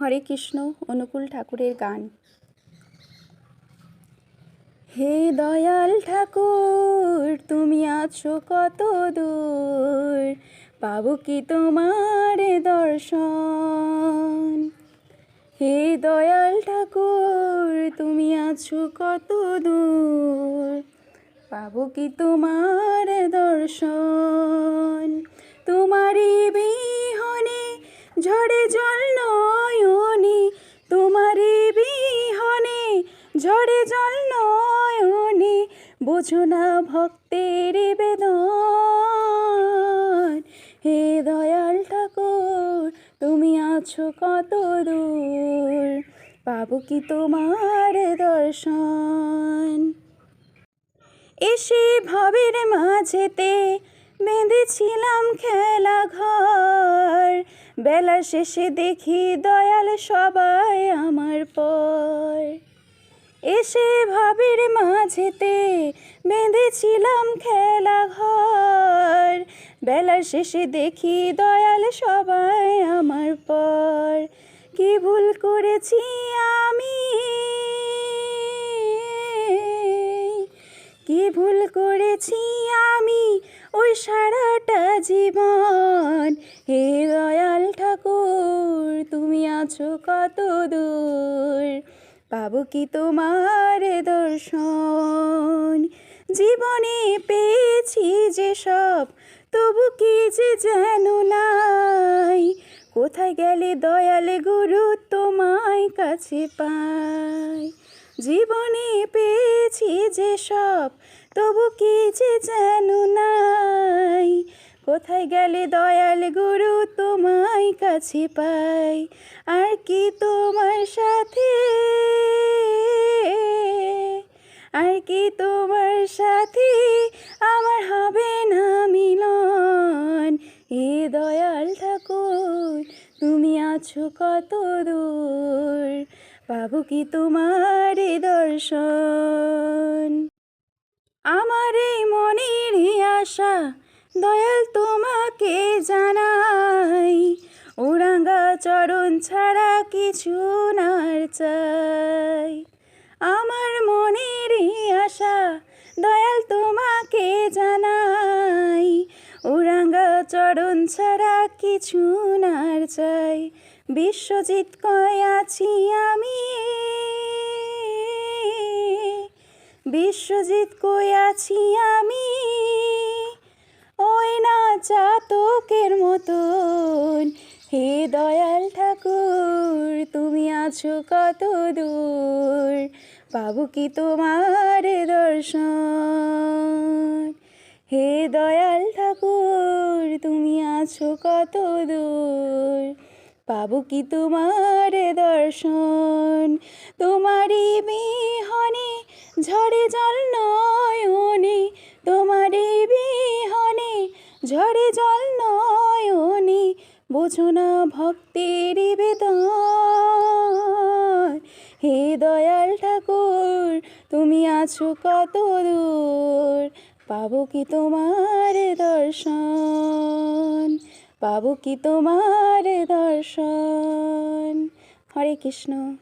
হরে কৃষ্ণ, অনুকূল ঠাকুরের গান। হে দয়াল ঠাকুর, তুমি আছো কত দূর, পাবো কি তোমার দর্শন? হে দয়াল ঠাকুর, তুমি আছো কত দূর, পাবো কি তোমার দর্শন? তোমারই বিহনে ঝড়ে জল ঝড়ে জল নয়নে, বোঝো না ভক্তের বেদন। হে দয়াল ঠাকুর, তুমি আছো কত দূর, পাবো কি তোমার দর্শন? এসে ভবের মাঝেতে বেঁধেছিলাম খেলা ঘর। বেলা শেষে দেখি দয়াল সবাই আমার পর। এসে ভাবের মাঝেতে বেঁধেছিলাম খেলা ঘর। বেলার শেষে দেখি দয়াল সবাই আমার পর। কি ভুল করেছি আমি? কি ভুল করেছি আমি? ওই সারাটা জীবন। হে দয়াল ঠাকুর, তুমি আছো কত দূর? পাবো কি তোমার দর্শন? জীবনে পেয়েছি যে সব, তবু কি যে যেন নাই? কোথায় গেলে দয়ালে গুরু তোমায় কাছে পাই জীবনে পেয়েছি যে সব, তবু কি যে যেন নাই? কোথায় গেলে দয়াল গুরু তোমায় কাছে পাই, আর কি তোমার সাথে? আর কি তোমার সাথে? আমার হবে না মিলন। এ দয়াল ঠাকুর, তুমি আছো কত দূর? পাবো কি তোমার দর্শন? আমার এই মনের আশা, দয়াল তোমাকে ওরাঙ্গা চরণ ছাড়া কিছু নার চাই। আমার মনের আশা, দয়াল তোমাকে জানাই। ওরাঙ্গা চরণ ছাড়া কিছু নার চাই। বিশ্বজিৎ কয়, আছি আমি। বিশ্বজিৎ কই আছি আমি। ওই না চাতকের মতন, হে তুমি আছো কত দূর? পাবো কি তোমার দর্শন? হে দয়াল ঠাকুর, তুমি আছো কত দূর? পাবো কি তোমার দর্শন? তোমারই বিহনে ঝড়ে জল নয়নে, তোমারই বিহনে ঝড়ে জল নয়নে বোঝো না ভক্তের বেদন। হে দয়াল ঠাকুর, তুমি আছো কত দূর? পাবো কি তোমার দর্শন? পাবো কি তোমার দর্শন? হরে কৃষ্ণ।